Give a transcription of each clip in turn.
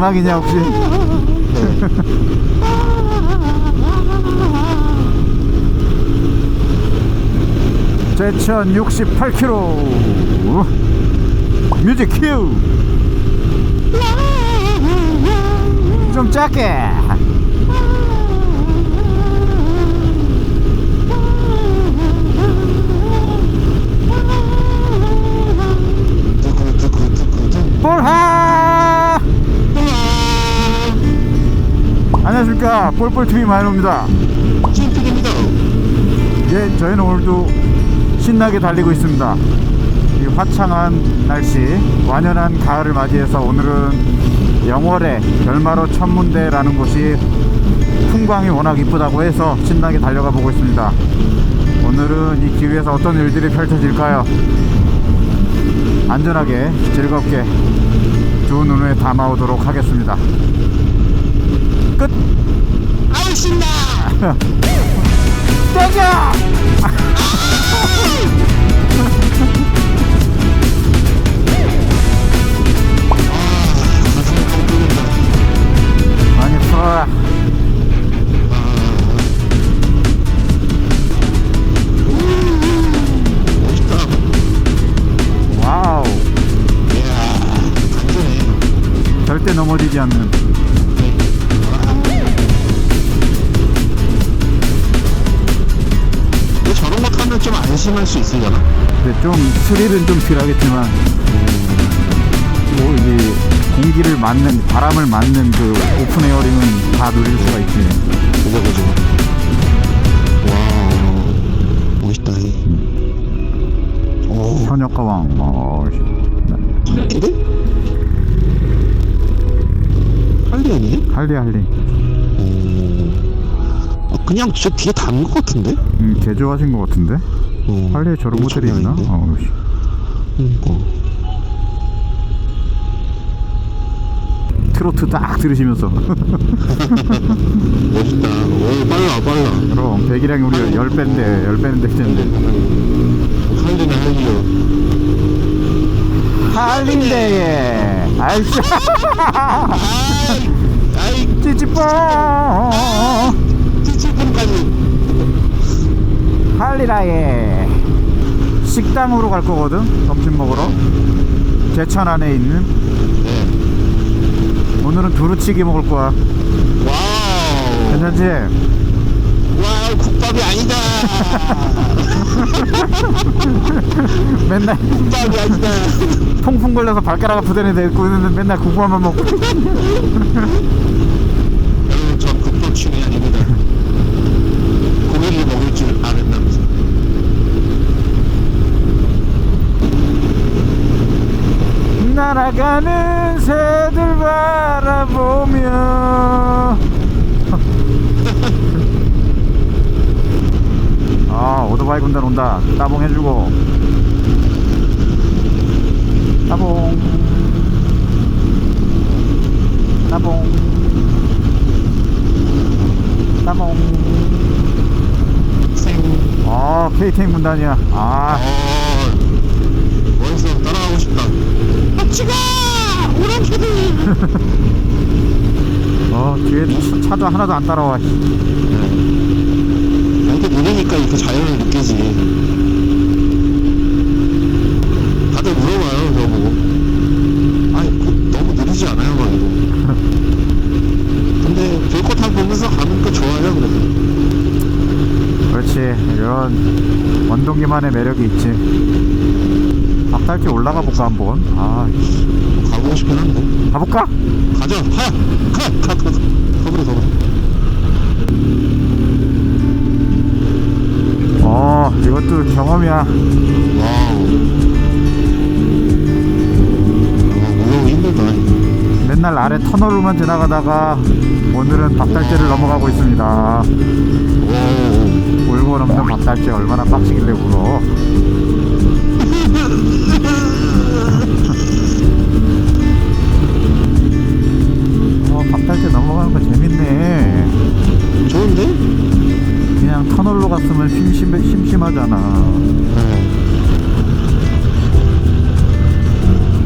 그 음악이냐 혹시? 제천 68km 뮤직 큐! 좀 작게! 두구두구두구두. 볼하! 안녕하십니까. 볼볼TV 마이노입니다. 찐필입니다. 예, 저희는 오늘도 신나게 달리고 있습니다. 이 화창한 날씨 완연한 가을을 맞이해서 오늘은 영월의 별마로 천문대라는 곳이 풍광이 워낙 이쁘다고 해서 신나게 달려가 보고 있습니다. 오늘은 이 기후에서 어떤 일들이 펼쳐질까요? 안전하게 즐겁게 두 눈에 담아오도록 하겠습니다 끝! 아우 신나. 땡겨! 많이 풀어라. 와우. 절대 넘어지지 않는 심할 수 있으려나? 근데 좀 스릴은 좀 덜하겠지만 뭐 이게 공기를 맞는 바람을 맞는 그 오픈 에어링은 다 누릴 수가 있지 그죠, 그죠. 와, 멋있다. 이. 오, 현역 가왕 어, 근데? 할리 아니에요? 할리 할리 어, 아, 그냥 저 뒤에 단것 같은데? 음, 개조하신 것 같은데 어, 할리에 저런 너무 모델이 있나? 아닌데? 어우, 씨. 그러니까. 트로트 딱 들으시면서 멋있다. 오, 빨라, 빨라. 그럼 백이랑이 우리가 10배인데 10배는 될 텐데 할리네, 할리요. 할린데에 아이씨 아이, 아이, 찌찌뽕 찌찌분까지. 할리라에 식당으로 갈 거거든 점심 먹으러 제천 안에 있는 네. 오늘은 두루치기 먹을 거야 와우. 괜찮지? 와우, 국밥이 아니다. 맨날 국밥이 아니다. 통풍 걸려서 발가락 애 데리고 있는데 맨날 국밥만 먹고 여러분, 전 국밥 취미 아닙니다. 고기를 먹을 줄 아는 남자. 날아가는 새들 바라보며 아 오토바이 군단 온다 따봉 해주고 따봉 따봉 따봉 생. 아 KTM 군단이야 아 어, 멋있어. 따라가고 싶다. 박치가! 오랑캐들! 어, 뒤에 차- 차도 하나도 안 따라와 이렇게 느리니까 이렇게 자연을 느끼지. 다들 물어봐요, 저보고. 아니, 그, 너무 느리지 않아요, 막 이거. 근데 별거 다 보면서 가는 거 좋아요, 그래서. 그렇지 이런 원동기만의 매력이 있지 앞달지 올라가 볼까 한번 아 가보고 싶긴 한데. 가볼까? 가자! 하! 가! 가! 가! 서브로 서브로. 어 이것도 경험이야 와우. 아, 무서워 힘들다. 맨날 아래 터널로만 지나가다가 오늘은 박달재를 넘어가고 있습니다. 울고 넘는 박달재 얼마나 빡치길래 울어 어 정말 심심, 심심하잖아. 네.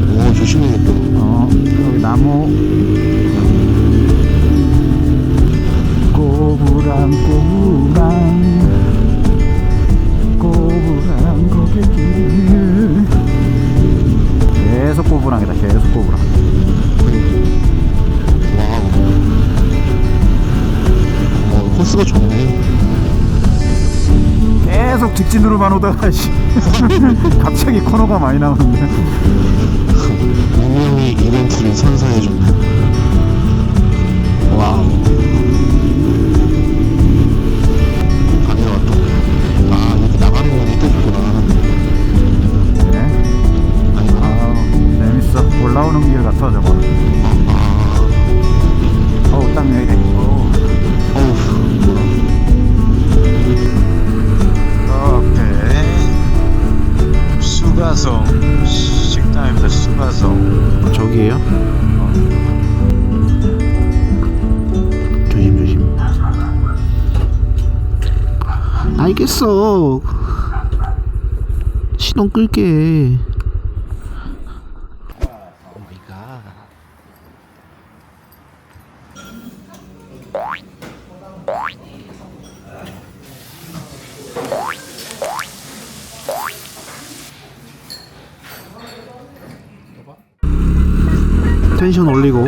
오, 조심해야겠다. 어, 여기 나무. 꼬부랑 꼬부랑 꼬부랑 고객길 계속 꼬부랑이다 계속 꼬부랑 음. 와우 어, 코스가 좋네 계속 직진으로만 오다가 씨. 갑자기 코너가 많이 나오는데 운명이 이벤트를 선사해준다. 와우. 알겠어. 시동 끌게. 텐션 올리고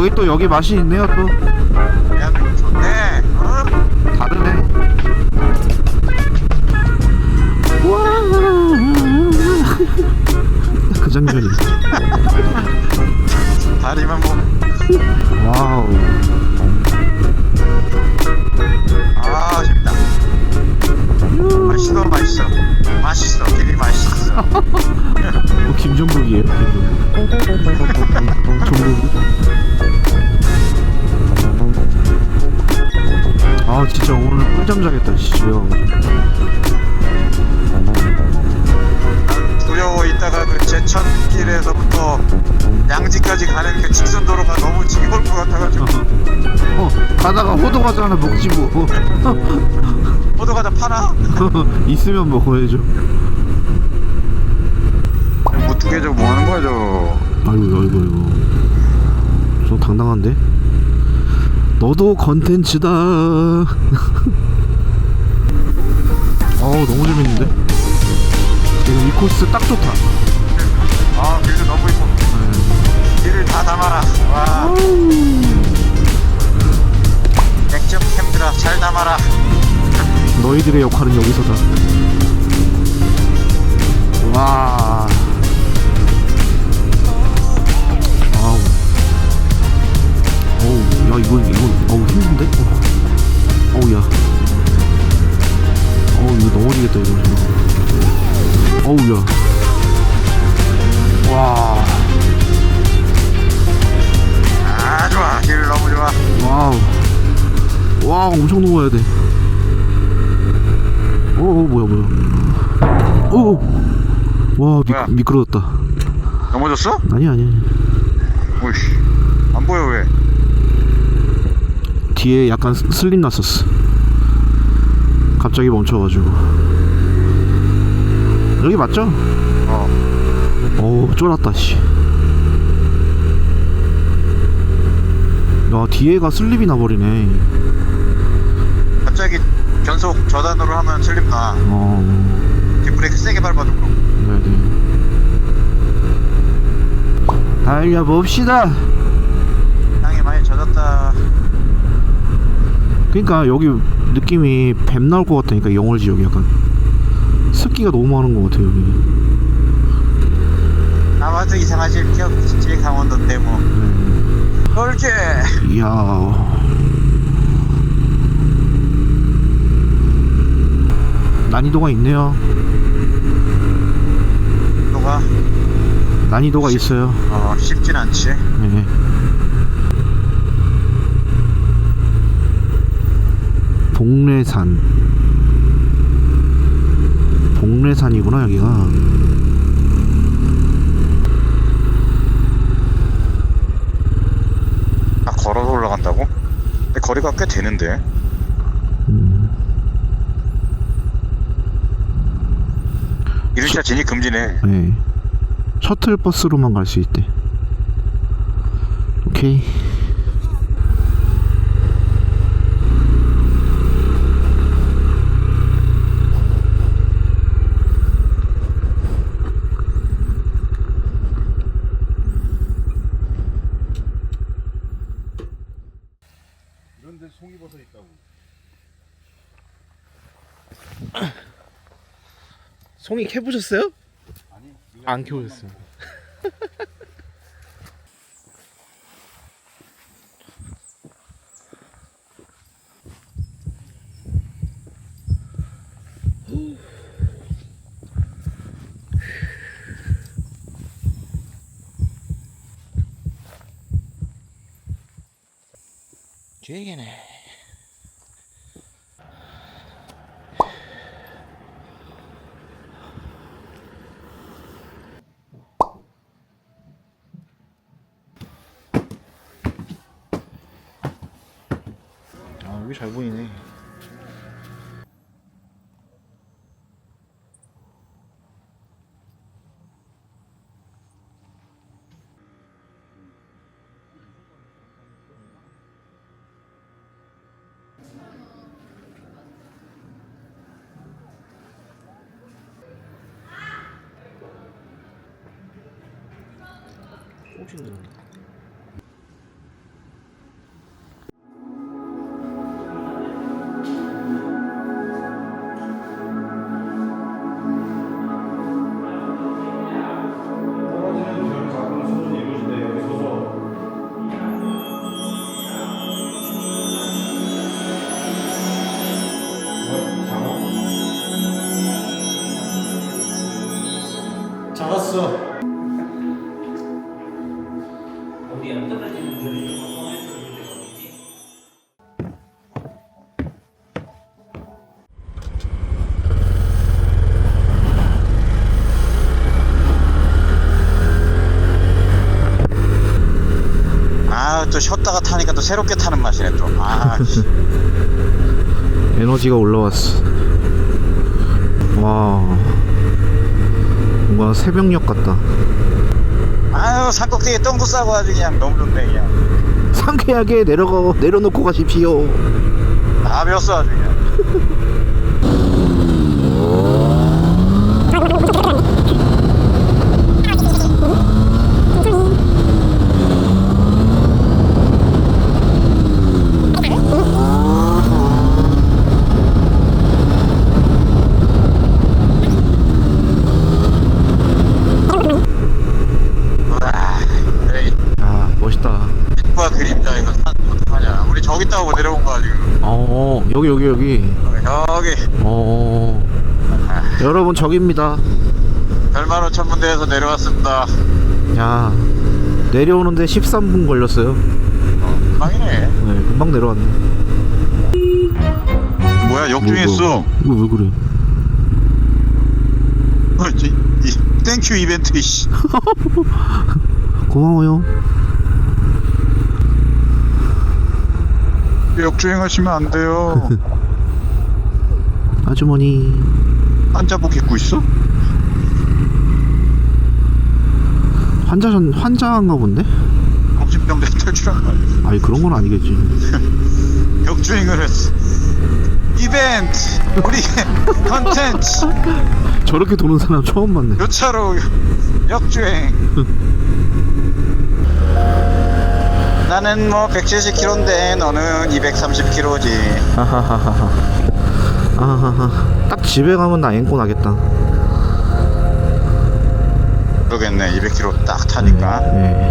여기 또 여기 맛이 있네요 또야 좋네. 어? 다르네 그 장면이 다리만 뭐. 와우 아 재밌다. 맛있어 맛있어. 맛있어. 되게 맛있어. 어, 김종국이에요 김종국 꿀잠 자겠다 가가지고 두려워 있다가 그 제천길에서부터 양지까지 가는 그 직선도로가 너무 지겨울 것 같아가지고. 어 가다가 호두 과자 하나 먹지 뭐. 호두과자 파나? 있으면 먹어야죠. 어떻게 저뭐 하는 거야 저? 아이고 아이고 아이고. 저 당당한데? 너도 컨텐츠다 어우 너무 재밌는데 지금 이 코스 딱 좋다 아 길도 너무 이뻐. 길을 다 담아라. 와. 액젓 캠들아 잘 담아라. 너희들의 역할은 여기서다 와 아우 어우 야 이건 이건 어우 힘든데 어. 어우 야 어우 이거 넘어지겠다 이거. 어우 야와. 아 좋아. 길 너무 좋아. 와우. 와우 엄청 넘어야 돼. 오, 오 뭐야 뭐야. 오와 뭐야? 미끄러졌다. 넘어졌어? 아니 아니. 오이씨. 안 보여 왜? 뒤에 약간 스- 슬림 났었어 갑자기 멈춰가지고 여기 맞죠? 어. 어우 쫄았다 씨. 야 뒤에가 슬립이 나버리네 갑자기 변속 저단으로 하면 슬립 나. 어 뒷브레이크 세게 밟아도 그렇고. 네네 달려봅시다 땅이 많이 젖었다. 그러니까 여기 느낌이 뱀 나올 것 같다니까 영월 지역이 약간 습기가 너무 많은 것 같아요 여기 아마도 이상하지 게 없지 강원도인데 뭐. 네. 이야 난이도가 있네요 너가 난이도가 있어요 어 쉽진 않지. 네. 복례산 복례산이구나 여기가 아 걸어서 올라간다고? 근데 거리가 꽤 되는데. 음, 이륜차 진입 금지네. 네. 셔틀버스로만 갈 수 있대 오케이 송이버섯 있다고. 송이 캐보셨어요? 아니. 안 캐보셨어요. 되게네. 잘 보이네. 꼬지 아 또 쉬었다가 타니까 또 새롭게 타는 맛이네 또아 에너지가 올라왔어. 와. 뭔가 새벽녘 같다. 아유 산꼭대기에 똥도 싸고 아주 그냥 너무 좋네 그냥 상쾌하게 내려가 내려놓고 가십시오. 다 배웠어 아주 그냥 와, 에이, 아 멋있다. 빛과 그림자 이거 산 어떡하냐 우리 저기 있다고 내려온 거야 지금 어 여기 여기 여기. 여기 어 여러분 저기입니다. 별만호 천문대에서 내려왔습니다 야 내려오는데 13분 걸렸어요. 금방이네 네 금방 내려왔네. 뭐야 역주행했어 이거 왜 그래? 어, 이, 이, 땡큐 이벤트 이씨 고마워요. 역주행하시면 안 돼요 아주머니. 환자복 입고 있어? 환자 전 환자인가 본데? 정신병자 탈출한 거 아니야 아니 그런 건 아니겠지. 역주행을 했어 이벤트 우리 컨텐츠 저렇게 도는 사람 처음 봤네. 요차로 역주행 나는 뭐 170km인데 너는 230km지 하하하하. 아하하. 딱 집에 가면 나 앵꼬 나겠다. 그러겠네 200km 딱 타니까 네.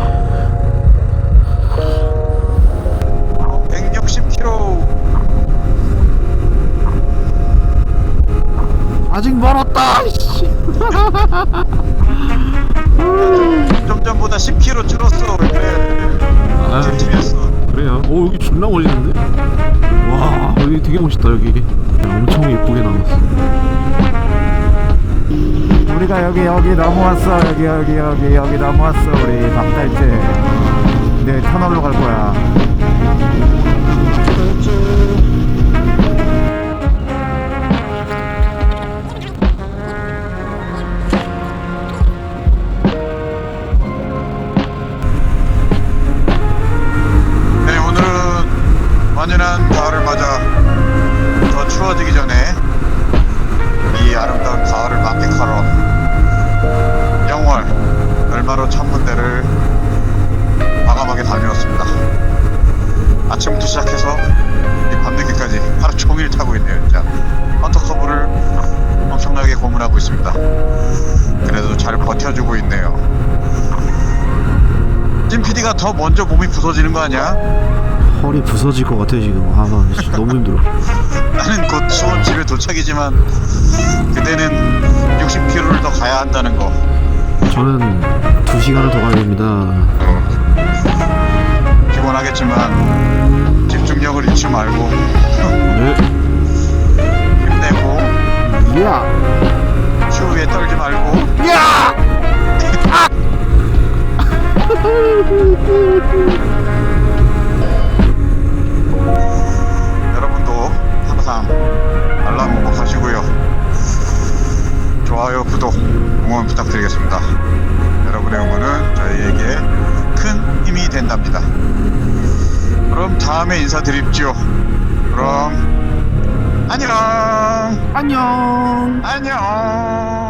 160km 아직 멀었다. 씨. 되게 멋있다 여기. 야, 엄청 예쁘게 나왔어. 우리가 여기 여기 넘어왔어 여기 여기 여기 여기 넘어왔어 우리 박달재 내 터널로 갈 거야 추워지기 전에 이 아름다운 가을을 만끽하러 영월 얼마로 천문대를 마감하게 다녀왔습니다. 아침부터 시작해서 밤늦게까지 하루 종일 타고 있네요. 진짜 헌터 커브를 엄청나게 고문하고 있습니다. 그래도 잘 버텨주고 있네요. 찐 PD가 더 먼저 몸이 부서지는 거 아니야? 허리 부서질 것 같아 지금. 아 진짜 너무 힘들어. 나는 곧 수원 집에 도착이지만 그대는 60km를 더 가야 한다는 거. 저는 두 시간을 더 가야 됩니다. 피곤하겠지만 집중력을 잃지 말고. 네. 힘내고. 야! 추위에 떨지 말고. 여 항상 알람 목록하시고요. 좋아요 구독 응원 부탁드리겠습니다. 여러분의 응원은 저희에게 큰 힘이 된답니다. 그럼 다음에 인사드립지요. 그럼 안녕! 안녕! 안녕